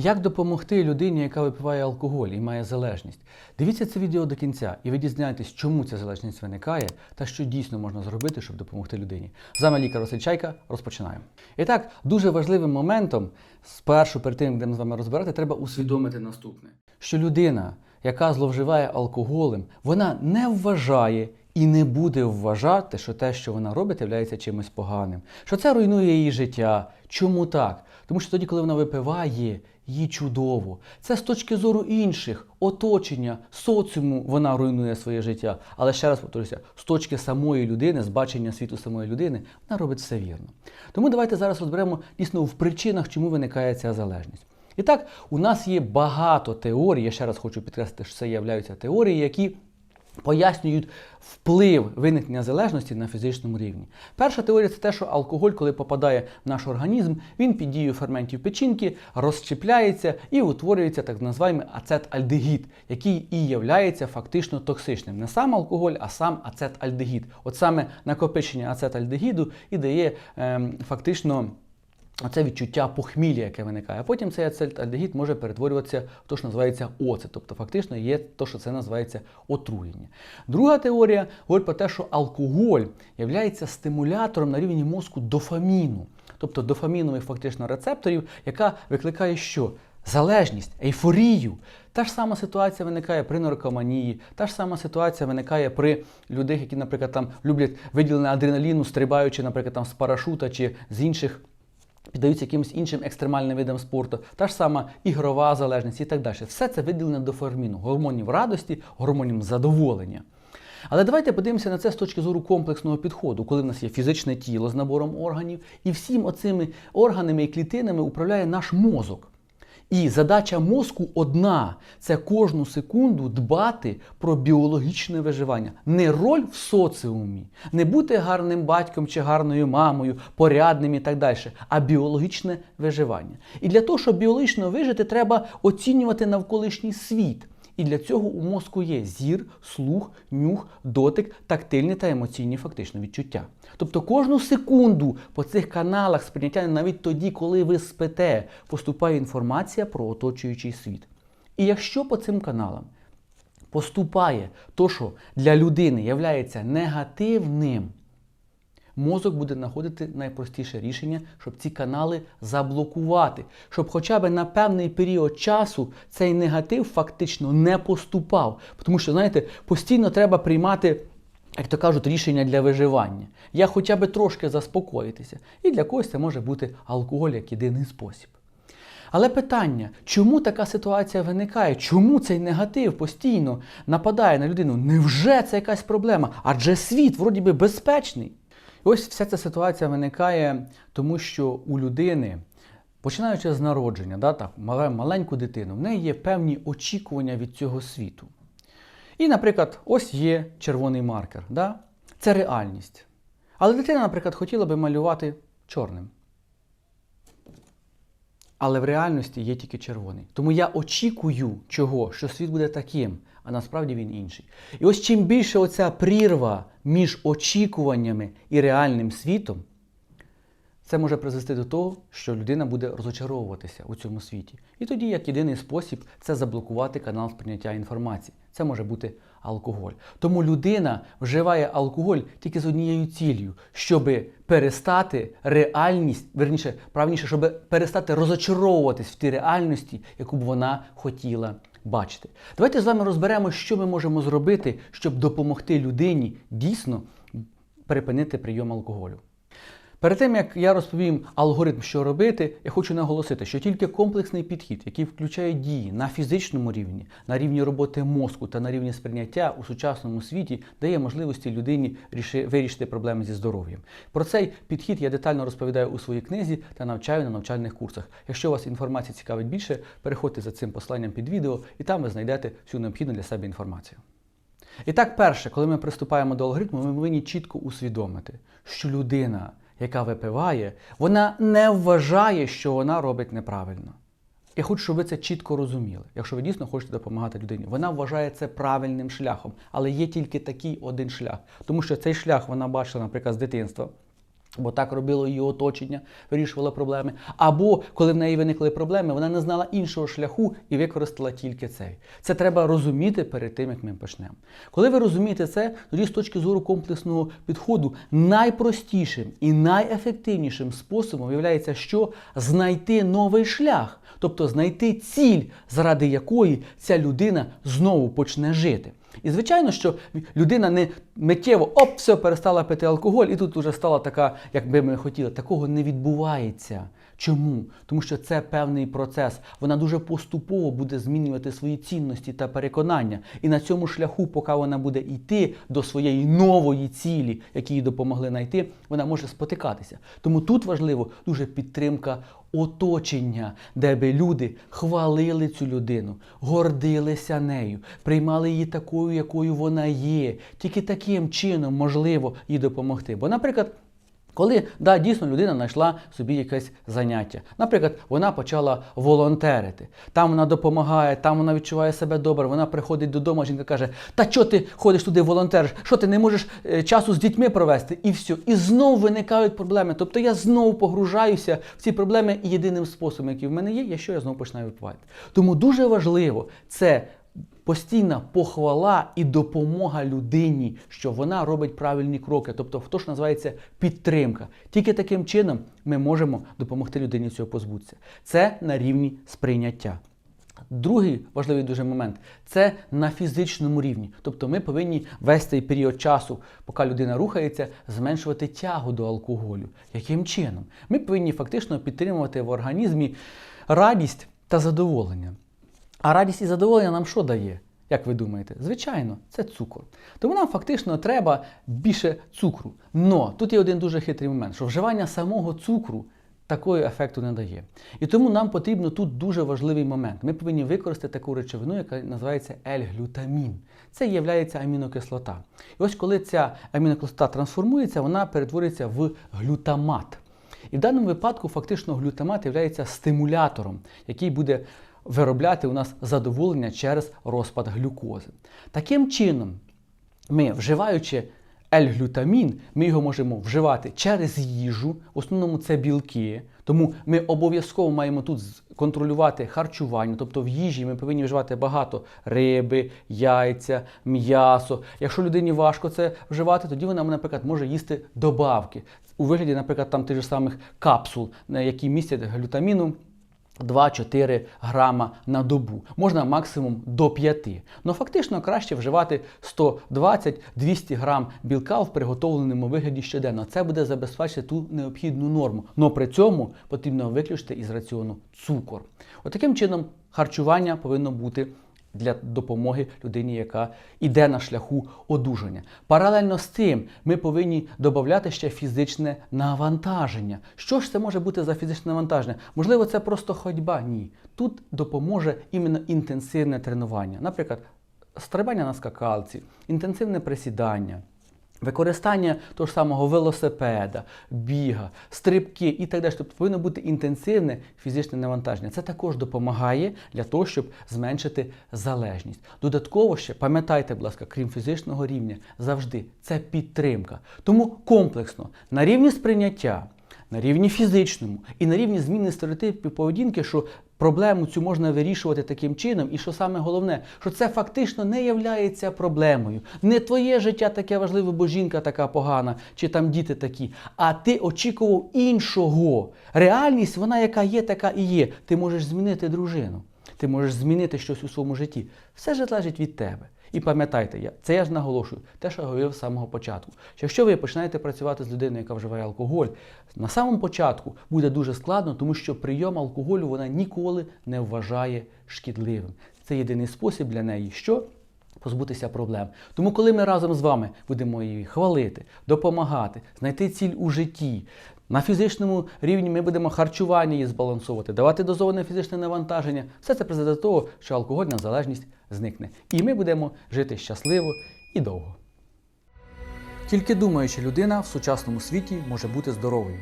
Як допомогти людині, яка випиває алкоголь і має залежність? Дивіться це відео до кінця, і ви дізнаєтесь, чому ця залежність виникає та що дійсно можна зробити, щоб допомогти людині. З вами лікар Василь. Розпочинаємо. І так, дуже важливим моментом, спершу перед тим, як будемо з вами розбирати, треба усвідомити наступне: що людина, яка зловживає алкоголем, вона не вважає. І не буде вважати, що те, що вона робить, є чимось поганим, що це руйнує її життя. Чому так? Тому що тоді, коли вона випиває, їй чудово. Це з точки зору інших, оточення, соціуму вона руйнує своє життя. Але ще раз повторюся, з точки самої людини, з бачення світу самої людини, вона робить все вірно. Тому давайте зараз розберемо дійсно в причинах, чому виникає ця залежність. І так, у нас є багато теорій, я ще раз хочу підкреслити, що це являються теорії, які пояснюють вплив виникнення залежності на фізичному рівні. Перша теорія це те, що алкоголь, коли попадає в наш організм, він під дією ферментів печінки розщепляється і утворюється так званий ацетальдегід, який і являється фактично токсичним. Не сам алкоголь, а сам ацетальдегід. От саме накопичення ацетальдегіду і дає ем, фактично. Оце відчуття похмілля, яке виникає. Потім цей ацетальдегід може перетворюватися в те, що називається оцет. Тобто фактично є те, що це називається отруєння. Друга теорія говорить про те, що алкоголь є стимулятором на рівні мозку дофаміну, тобто дофамінових фактично рецепторів, яка викликає що? Залежність, ейфорію. Та ж сама ситуація виникає при наркоманії, та ж сама ситуація виникає при людей, які, наприклад, там люблять виділення адреналіну, стрибаючи, наприклад, там з парашута чи з інших піддаються якимось іншим екстремальним видам спорту, та ж сама ігрова залежність і так далі. Все це виділено дофарміну, гормонів радості, гормонів задоволення. Але давайте подивимося на це з точки зору комплексного підходу, коли в нас є фізичне тіло з набором органів, і всім оцими органами і клітинами управляє наш мозок. І задача мозку одна це кожну секунду дбати про біологічне виживання. Не роль в соціумі, не бути гарним батьком чи гарною мамою, порядним і так далі, а біологічне виживання. І для того, щоб біологічно вижити, треба оцінювати навколишній світ. І для цього у мозку є зір, слух, нюх, дотик, тактильні та емоційні фактично відчуття. Тобто кожну секунду по цих каналах сприйняття навіть тоді, коли ви спите, поступає інформація про оточуючий світ. І якщо по цим каналам поступає то, що для людини є негативним, мозок буде знаходити найпростіше рішення, щоб ці канали заблокувати, щоб хоча б на певний період часу цей негатив фактично не поступав. Тому що, знаєте, постійно треба приймати. Як то кажуть, рішення для виживання. Я хоча б трошки заспокоїтися. І для когось це може бути алкоголь як єдиний спосіб. Але питання, чому така ситуація виникає? Чому цей негатив постійно нападає на людину? Невже це якась проблема? Адже світ, вроді би, безпечний. І ось вся ця ситуація виникає, тому що у людини, починаючи з народження, да, так, маленьку дитину, в неї є певні очікування від цього світу. І, наприклад, ось є червоний маркер. Да? Це реальність. Але дитина, наприклад, хотіла би малювати чорним. Але в реальності є тільки червоний. Тому я очікую чого, що світ буде таким, а насправді він інший. І ось чим більше оця прірва між очікуваннями і реальним світом, це може призвести до того, що людина буде розочаровуватися у цьому світі. І тоді, як єдиний спосіб, це заблокувати канал сприйняття інформації. Це може бути алкоголь. Тому людина вживає алкоголь тільки з однією ціллю, щоб перестати реальність, верніше, правніше, щоб перестати розочаровуватись в тій реальності, яку б вона хотіла бачити. Давайте з вами розберемо, що ми можемо зробити, щоб допомогти людині дійсно перепинити прийом алкоголю. Перед тим як я розповім алгоритм, що робити, я хочу наголосити, що тільки комплексний підхід, який включає дії на фізичному рівні, на рівні роботи мозку та на рівні сприйняття у сучасному світі, дає можливості людині вирішити проблеми зі здоров'ям. Про цей підхід я детально розповідаю у своїй книзі та навчаю на навчальних курсах. Якщо вас інформація цікавить більше, переходьте за цим посланням під відео, і там ви знайдете всю необхідну для себе інформацію. І так, перше, коли ми приступаємо до алгоритму, ми повинні чітко усвідомити, що людина яка випиває, вона не вважає, що вона робить неправильно. Я хочу, щоб ви це чітко розуміли, якщо ви дійсно хочете допомагати людині. Вона вважає це правильним шляхом, але є тільки такий один шлях. Тому що цей шлях вона бачила, наприклад, з дитинства. Бо так робило її оточення, вирішувало проблеми. Або коли в неї виникли проблеми, вона не знала іншого шляху і використала тільки цей. Це треба розуміти перед тим, як ми почнемо. Коли ви розумієте це, тоді з точки зору комплексного підходу найпростішим і найефективнішим способом виявляється, що знайти новий шлях, тобто знайти ціль, заради якої ця людина знову почне жити. І звичайно, що людина не миттєво оп, все, перестала пити алкоголь, і тут вже стала така, як би ми хотіли. Такого не відбувається. Чому? Тому що це певний процес. Вона дуже поступово буде змінювати свої цінності та переконання. І на цьому шляху, поки вона буде йти до своєї нової цілі, які їй допомогли знайти, вона може спотикатися. Тому тут важливо дуже підтримка оточення, де би люди хвалили цю людину, гордилися нею, приймали її такою, якою вона є. Тільки таким чином можливо їй допомогти. Бо, наприклад. Коли да, дійсно людина знайшла собі якесь заняття. Наприклад, вона почала волонтерити. Там вона допомагає, там вона відчуває себе добре. Вона приходить додому, жінка каже: Та чого ти ходиш туди, волонтериш? Що ти не можеш е, часу з дітьми провести? І все. І знову виникають проблеми. Тобто я знову погружаюся в ці проблеми, і єдиним способом, який в мене є, є що я знову починаю випивати. Тому дуже важливо це постійна похвала і допомога людині, що вона робить правильні кроки, тобто то, що називається підтримка. Тільки таким чином ми можемо допомогти людині цього позбутися. Це на рівні сприйняття. Другий важливий дуже момент це на фізичному рівні. Тобто ми повинні весь цей період часу, поки людина рухається, зменшувати тягу до алкоголю. Яким чином? Ми повинні фактично підтримувати в організмі радість та задоволення. А радість і задоволення нам що дає? Як ви думаєте? Звичайно, це цукор. Тому нам фактично треба більше цукру. Но тут є один дуже хитрий момент, що вживання самого цукру такого ефекту не дає. І тому нам потрібно тут дуже важливий момент. Ми повинні використати таку речовину, яка називається L-глютамін. Це є амінокислота. І ось коли ця амінокислота трансформується, вона перетворюється в глютамат. І в даному випадку фактично глютамат є стимулятором, який буде виробляти у нас задоволення через розпад глюкози. Таким чином, ми, вживаючи L-глютамін, ми його можемо вживати через їжу, в основному це білки. Тому ми обов'язково маємо тут контролювати харчування, тобто в їжі ми повинні вживати багато риби, яйця, м'ясо. Якщо людині важко це вживати, тоді вона, наприклад, може їсти добавки у вигляді, наприклад, там тих же самих капсул, які містять глютаміну. 2-4 грама на добу, можна максимум до 5. Ну фактично краще вживати 120-200 грам білка в приготовленому вигляді щоденно. Це буде забезпечити ту необхідну норму. Но при цьому потрібно виключити із раціону цукор. Отаким чином харчування повинно бути для допомоги людині, яка йде на шляху одужання. Паралельно з цим ми повинні додати ще фізичне навантаження. Що ж це може бути за фізичне навантаження? Можливо, це просто ходьба? Ні. Тут допоможе іменно інтенсивне тренування, наприклад, стрибання на скакалці, інтенсивне присідання. Використання того ж самого велосипеда, біга, стрибки і так далі. Тобто повинно бути інтенсивне фізичне навантаження. Це також допомагає для того, щоб зменшити залежність. Додатково ще пам'ятайте, будь ласка, крім фізичного рівня, завжди це підтримка. Тому комплексно на рівні сприйняття на рівні фізичному і на рівні зміни стереотипів поведінки, що проблему цю можна вирішувати таким чином, і що саме головне, що це фактично не являється проблемою. Не твоє життя таке важливе, бо жінка така погана, чи там діти такі, а ти очікував іншого. Реальність, вона яка є, така і є. Ти можеш змінити дружину. Ти можеш змінити щось у своєму житті. Все ж залежить від тебе. І пам'ятайте, це я ж наголошую, те, що я говорив з самого початку. Що якщо ви починаєте працювати з людиною, яка вживає алкоголь, на самому початку буде дуже складно, тому що прийом алкоголю вона ніколи не вважає шкідливим. Це єдиний спосіб для неї, що позбутися проблем. Тому, коли ми разом з вами будемо її хвалити, допомагати, знайти ціль у житті. На фізичному рівні ми будемо харчування її збалансовувати, давати дозоване фізичне навантаження. Все це призведе до того, що алкогольна залежність зникне. І ми будемо жити щасливо і довго. Тільки думаюча людина в сучасному світі може бути здоровою.